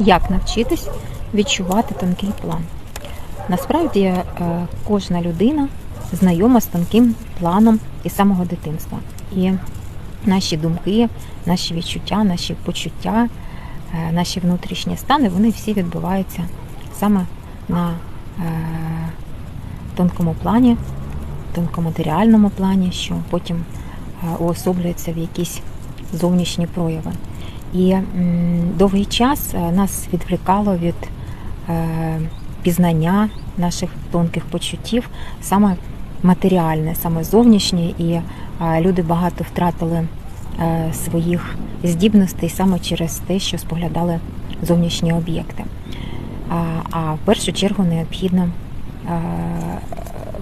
Як навчитись відчувати тонкий план? Насправді е, кожна людина знайома з тонким планом із самого дитинства. І наші думки, наші відчуття, наші почуття, е, наші внутрішні стани, вони всі відбуваються саме на е, тонкому плані, тонкоматеріальному плані, що потім уособлюється в якісь зовнішні прояви. І довгий час е, нас відвлікало від е, пізнання наших тонких почуттів саме матеріальне, саме зовнішнє, і е, люди багато втратили своїх здібностей саме через те, що споглядали зовнішні об'єкти. А, в першу чергу необхідно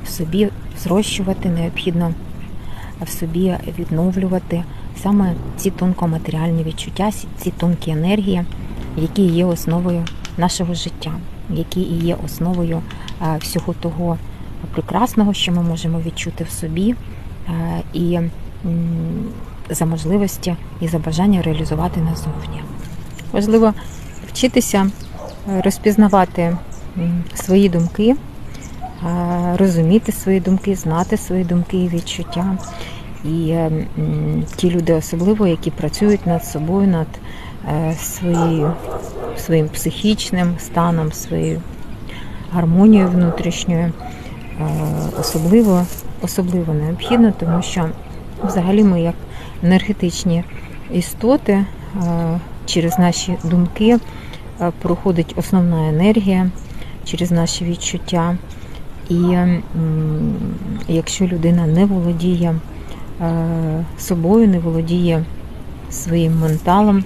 в собі зрощувати, необхідно в собі відновлювати саме ці тонкоматеріальні відчуття, ці тонкі енергії, які є основою нашого життя, які і є основою е, всього того прекрасного, що ми можемо відчути в собі, е, і за можливості і за бажання реалізувати назовні. Важливо вчитися е, розпізнавати свої думки, розуміти свої думки, знати свої думки і відчуття. І е, ті люди, особливо, які працюють над собою, над е, своєю, своїм психічним станом, своєю гармонією внутрішньою, е, особливо, особливо необхідно, тому що взагалі ми як енергетичні істоти через наші думки проходить основна енергія через наші відчуття. І якщо людина не володіє собою, не володіє своїм менталом,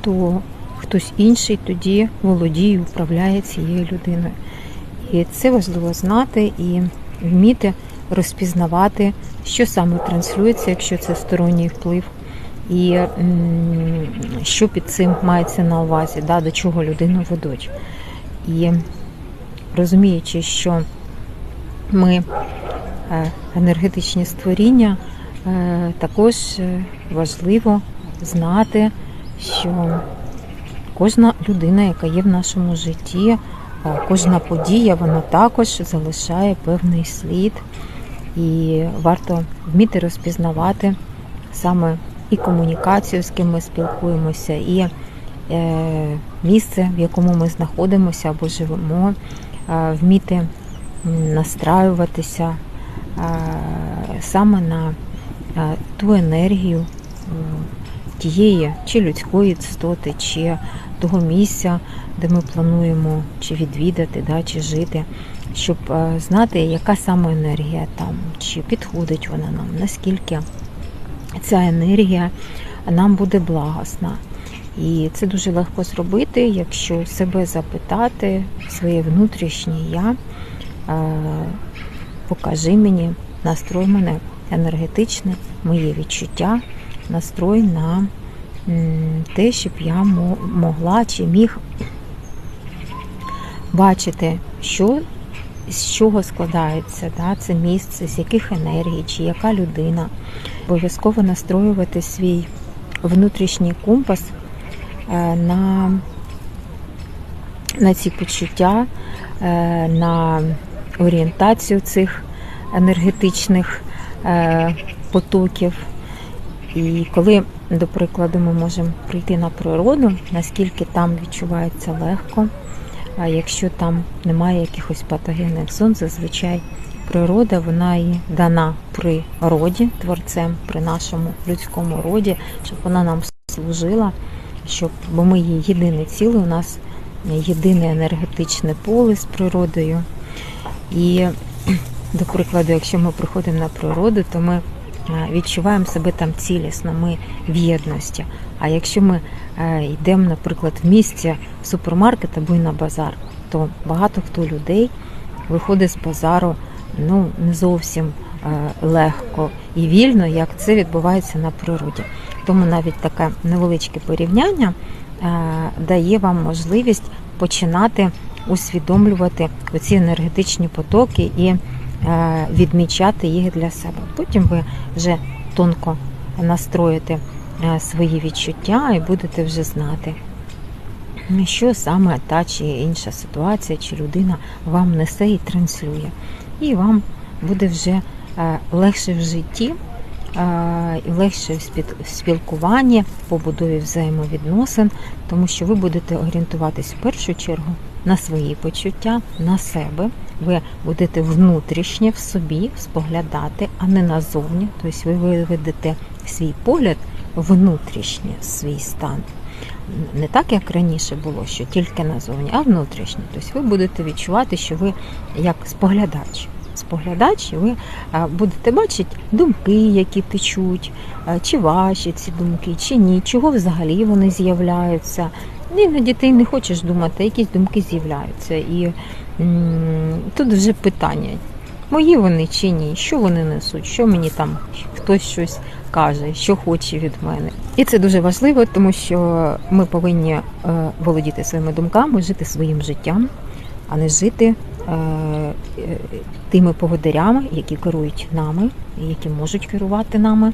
то хтось інший тоді володіє управляє цією людиною. І це важливо знати і вміти розпізнавати, що саме транслюється, якщо це сторонній вплив, і що під цим мається на увазі, да, до чого людину ведуть. І розуміючи, що ми е, енергетичні створіння, е, також е, важливо знати, що кожна людина, яка є в нашому житті, е, кожна подія, вона також залишає певний слід. І варто вміти розпізнавати саме і комунікацію, з ким ми спілкуємося, і е, місце, в якому ми знаходимося або живемо, е, вміти настраюватися е, саме на е, ту енергію тієї чи людської істоти, чи того місця, де ми плануємо чи відвідати, да, чи жити, щоб е, знати, яка саме енергія там, чи підходить вона нам, наскільки ця енергія нам буде благосна. І це дуже легко зробити, якщо себе запитати, своє внутрішнє я, е, покажи мені, настрой мене енергетичне, моє відчуття, настрой на те, щоб я могла чи міг бачити, що з чого складається да, це місце, з яких енергій, чи яка людина. Обов'язково настроювати свій внутрішній компас е, на, на ці почуття, е, на орієнтацію цих енергетичних е, потоків. І коли, до прикладу, ми можемо прийти на природу, наскільки там відчувається легко, а якщо там немає якихось патогенних зон, зазвичай природа вона і дана при роді творцем, при нашому людському роді, щоб вона нам служила, щоб, бо ми є єдине ціле, у нас єдине енергетичне поле з природою. І, до прикладу, якщо ми приходимо на природу, то ми е, відчуваємо себе там цілісно, ми в єдності. А якщо ми е, йдемо, наприклад, в місті в супермаркет або й на базар, то багато хто людей виходить з базару ну, не зовсім е, легко і вільно, як це відбувається на природі. Тому навіть таке невеличке порівняння дає вам можливість починати усвідомлювати оці енергетичні потоки і е, відмічати їх для себе. Потім ви вже тонко настроїте е, свої відчуття і будете вже знати, що саме та чи інша ситуація, чи людина вам несе і транслює. І вам буде вже е, легше в житті, легше в спілкуванні, побудові взаємовідносин, тому що ви будете орієнтуватись в першу чергу на свої почуття, на себе. Ви будете внутрішнє в собі споглядати, а не назовні. Тобто ви виведете свій погляд внутрішнє, свій стан. Не так, як раніше було, що тільки назовні, а внутрішнє. Тобто ви будете відчувати, що ви як споглядач. Споглядач, і ви будете бачити думки, які течуть, чи ваші ці думки, чи ні, чого взагалі вони з'являються. Іноді ти не хочеш думати, якісь думки з'являються. І тут вже питання, мої вони чи ні, що вони несуть, що мені там хтось щось каже, що хоче від мене. І це дуже важливо, тому що ми повинні е, володіти своїми думками, жити своїм життям, а не жити тими поводирями, які керують нами, які можуть керувати нами.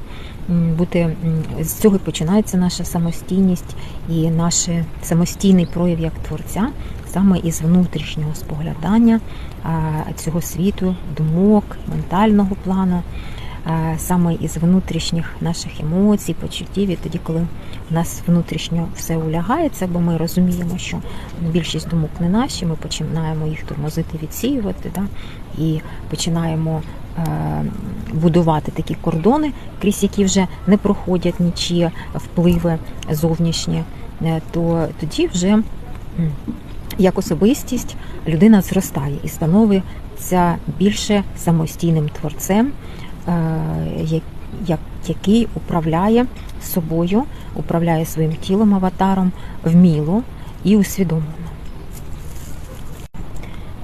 Бути з цього починається наша самостійність і наш самостійний прояв як творця, саме із внутрішнього споглядання цього світу, думок, ментального плану е, саме із внутрішніх наших емоцій, почуттів, і тоді, коли у нас внутрішньо все улягається, бо ми розуміємо, що більшість думок не наші, ми починаємо їх тормозити, відсіювати, да? і починаємо е, будувати такі кордони, крізь які вже не проходять нічі впливи зовнішні, е, то тоді вже як особистість людина зростає і становиться більше самостійним творцем, який управляє собою, управляє своїм тілом, аватаром вміло і усвідомлено.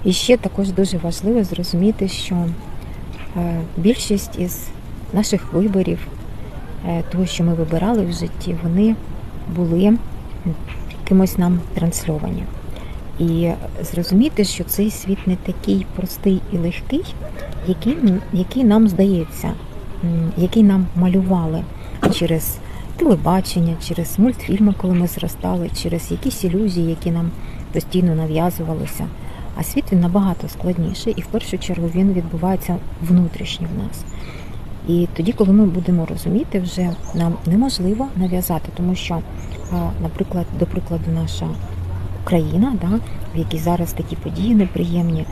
І ще також дуже важливо зрозуміти, що е, більшість із наших виборів, е, того, що ми вибирали в житті, вони були кимось нам трансльовані. І зрозуміти, що цей світ не такий простий і легкий, який, який нам здається, який нам малювали через телебачення, через мультфільми, коли ми зростали, через якісь ілюзії, які нам постійно нав'язувалися. А світ він набагато складніший, і в першу чергу він відбувається внутрішньо в нас. І тоді, коли ми будемо розуміти, вже нам неможливо нав'язати, тому що, наприклад, до прикладу, наша Україна, да, в якій зараз такі події неприємні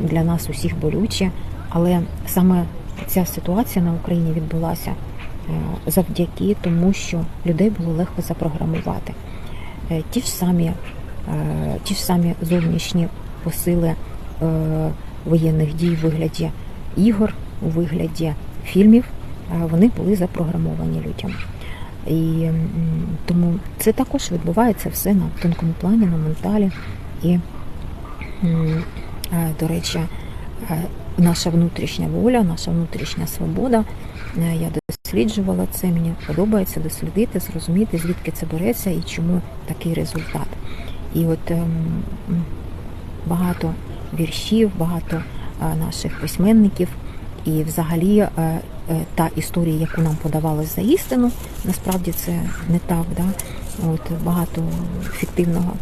для нас усіх болючі, але саме ця ситуація на Україні відбулася е, завдяки тому, що людей було легко запрограмувати. Е, Ті ж самі, е, ті ж самі зовнішні посили воєнних дій у вигляді ігор, у вигляді фільмів, вони були запрограмовані людям. І тому це також відбувається все на тонкому плані, на менталі. І, е, до речі, е, наша внутрішня воля, наша внутрішня свобода. е, Я досліджувала це, мені подобається дослідити, зрозуміти, звідки це береться і чому такий результат. І от ем, багато віршів, багато наших письменників і взагалі та історія, яку нам подавали за істину, насправді це не так, да? От багато фіктивного.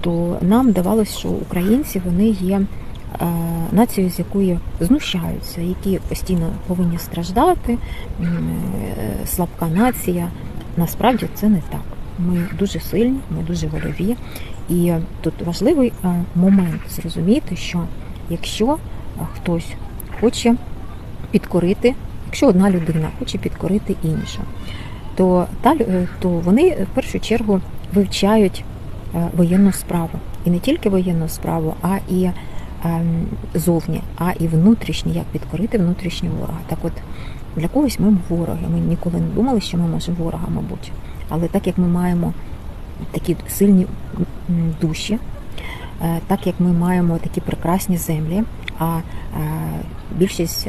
То нам давалось, що українці вони є е, нацією, з якої знущаються, які постійно повинні страждати, е, слабка нація. Насправді це не так. Ми дуже сильні, ми дуже вольові. І тут важливий е, момент зрозуміти, що якщо е, хтось хоче підкорити, якщо одна людина хоче підкорити іншу, то, е, то вони в першу чергу вивчають е, воєнну справу. І не тільки воєнну справу, а і ем, зовні, а і внутрішні, як підкорити внутрішнього ворога. Так от для когось ми вороги. Ми ніколи не думали, що ми можемо ворога, мабуть. Але так як ми маємо такі сильні душі, е, так як ми маємо такі прекрасні землі, а більшість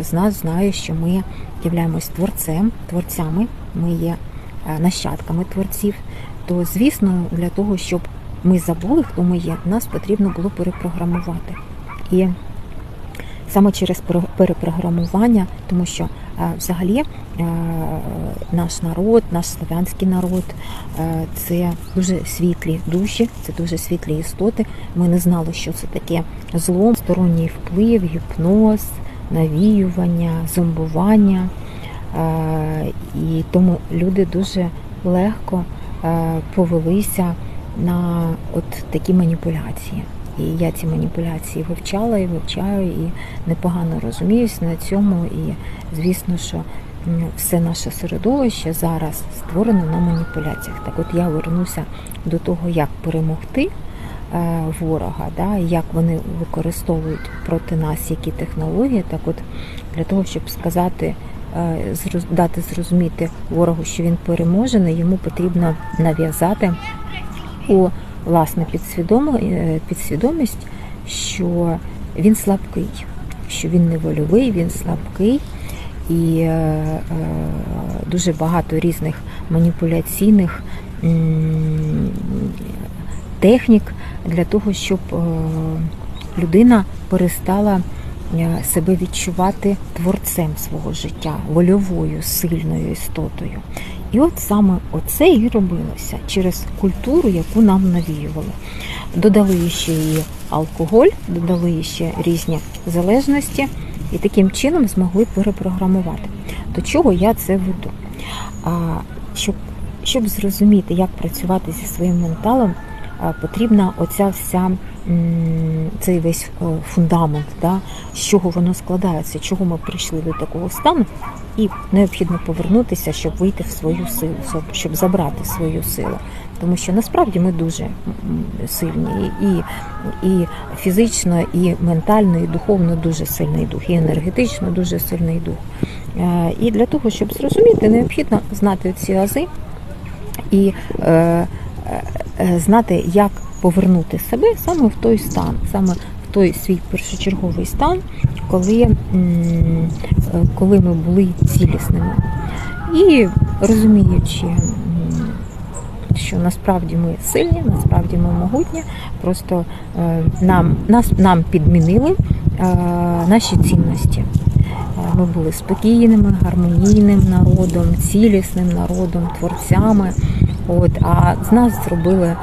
з нас знає, що ми являємось творцем, творцями, ми є е, нащадками творців, то звісно, для того, щоб ми забули, хто ми є, нас потрібно було перепрограмувати. І саме через перепрограмування, тому що Взагалі, е, наш народ, наш славянський народ е, це дуже світлі душі, це дуже світлі істоти. Ми не знали, що це таке зло, сторонній вплив, гіпноз, навіювання, зомбування. Е, І тому люди дуже легко е, повелися на от такі маніпуляції. І я ці маніпуляції вивчала і вивчаю, і непогано розуміюсь на цьому. І звісно, що все наше середовище зараз створено на маніпуляціях. Так от я вернуся до того, як перемогти ворога, да, як вони використовують проти нас які технології. Так от для того, щоб сказати, е, дати зрозуміти ворогу, що він переможений, йому потрібно нав'язати у власне е, підсвідомість, що він слабкий, що він не вольовий, він слабкий. І е, е, дуже багато різних маніпуляційних технік для того, щоб е, людина перестала е, себе відчувати творцем свого життя, вольовою, сильною істотою. І от саме оце і робилося через культуру, яку нам навіювали. Додали ще і алкоголь, додали ще різні залежності, і таким чином змогли перепрограмувати. До чого я це веду? А, щоб, щоб зрозуміти, як працювати зі своїм менталом, потрібна оця вся цей весь е, фундамент, да, з чого воно складається, чого ми прийшли до такого стану, і необхідно повернутися, щоб вийти в свою силу, щоб- забрати свою силу. Тому що насправді ми дуже сильні і, і фізично, і ментально, і духовно дуже сильний дух, і енергетично дуже сильний дух. Е, І для того, щоб зрозуміти, необхідно знати ці ази і е, е, е, знати, як повернути себе саме в той стан, саме в той свій першочерговий стан, коли, е, коли ми були цілісними. І розуміючи, що насправді ми сильні, насправді ми могутні, просто е, нам, нас, нам підмінили е, наші цінності. Е, Ми були спокійними, гармонійним народом, цілісним народом, творцями. От, а з нас зробили е,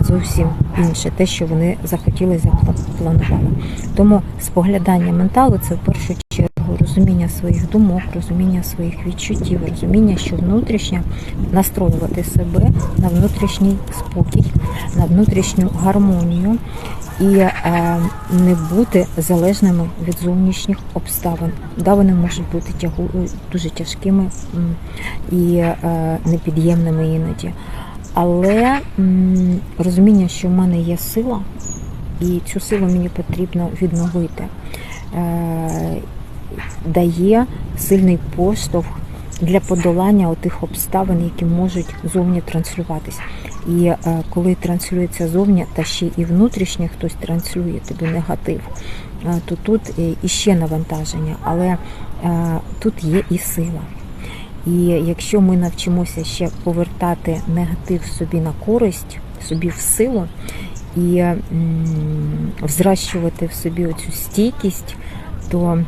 зовсім інше, те, що вони захотіли запланували. Тому споглядання менталу це в першу чергу розуміння своїх думок, розуміння своїх відчуттів, розуміння, що внутрішньо настроювати себе на внутрішній спокій, на внутрішню гармонію і е, не бути залежними від зовнішніх обставин. Да, вони можуть бути тягу, дуже тяжкими і е, непід'ємними іноді. Але розуміння, що в мене є сила, і цю силу мені потрібно відновити, е, дає сильний поштовх для подолання тих обставин, які можуть зовні транслюватись. І е, коли транслюється зовні, та ще і внутрішнє хтось транслює тобі негатив, е, то тут е, іще навантаження, але тут є і сила. І якщо ми навчимося ще повертати негатив собі на користь, собі в силу, і взращувати в собі оцю стійкість, то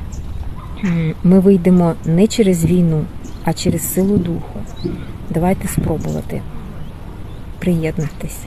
ми вийдемо не через війну, а через силу духу. Давайте спробувати. Приєднуйтесь.